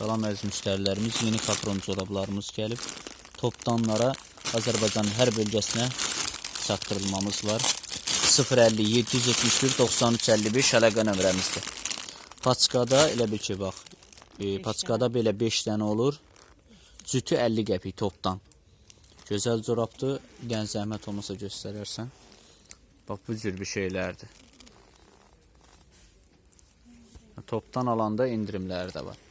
Salam əziz müştərilərimiz, yeni kapron corablarımız gəlib. Topdanlara Azərbaycanın hər bölgəsinə çatdırılmamız var. 050 771 93 55 əlaqə nömrəmizdir. Paçkada elə bir ki, bax, e, paçkada belə 5 dənə olur. Cütü 50 qəpik topdan. Gözəl corabdır. Dənə zəhmət olmasa göstərərsən. Bax bu cür bir şeylərdir. Topdan alanda indirimləri də var.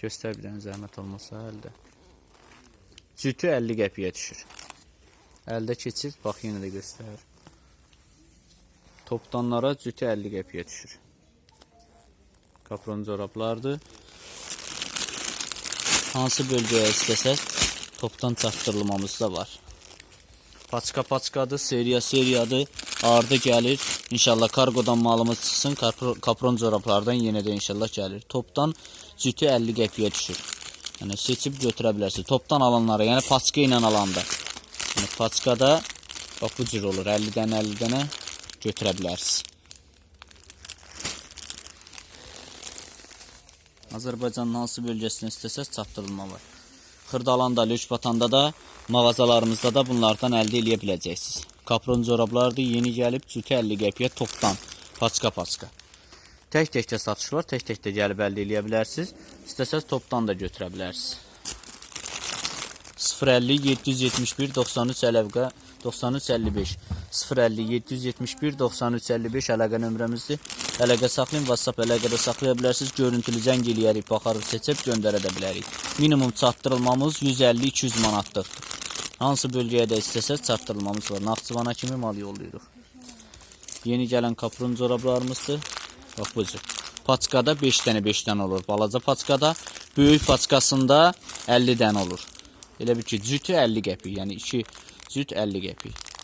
Göstər bir dənə zəhmət olmasa əldə. Cütü 50 qəpiyə düşür. Əldə keçir, bax yenə də göstərir. Topdanlara cütü 50 qəpiyə düşür. Kapron corablardır. Hansı bölgəyə istəsəz topdan çatdırılmamız da var. Paçka paçkadır, seriya seriyadır. Ağırda gəlir. İnşallah kargodan malımız çıxsın. Kapro- Kapron corablardan yenə də inşallah gəlir. Topdan cütü 50 qəpiyə düşür. Yəni seçib götürə bilərsiniz. Topdan alanlara, yəni paçka ilə alanda. Yəni paçkada bax bu cür olur. 50 dənə 50 dənə götürə bilərsiniz. Azərbaycanın hansı bölgəsində istəsəz çatdırılma var. Xırdalanda, Lökbatanda da, mağazalarımızda da bunlardan əldə edə biləcəksiniz. Kapron corablardır, yeni gəlib, cütü 50 qəpiyə topdan, paçka paçka. Tək-tək də satış var, tək-tək də gəlib əldə edə bilərsiniz. İstəsəz topdan da götürə bilərsiniz. 050 771 93 əlaqə 93 55 050 771 93 55 əlaqə nömrəmizdir. Əlaqə saxlayın, WhatsApp əlaqədə saxlaya bilərsiniz. Görüntülü zəng eləyərik, baxarıq, seçib göndərə də bilərik. Minimum çatdırılmamız 150-200 manatdır. Hansı bölgəyə də istəsəz çatdırılmamız var. Naxçıvana kimi mal yollayırıq. Yeni gələn kapron corablarımızdır. Bax bu cür. Paçkada 5 dənə 5 dənə olur. Balaca paçkada, böyük paçkasında 50 dənə olur. Elə bir ki, cütü 50 qəpik, yəni 2 cüt 50 qəpik.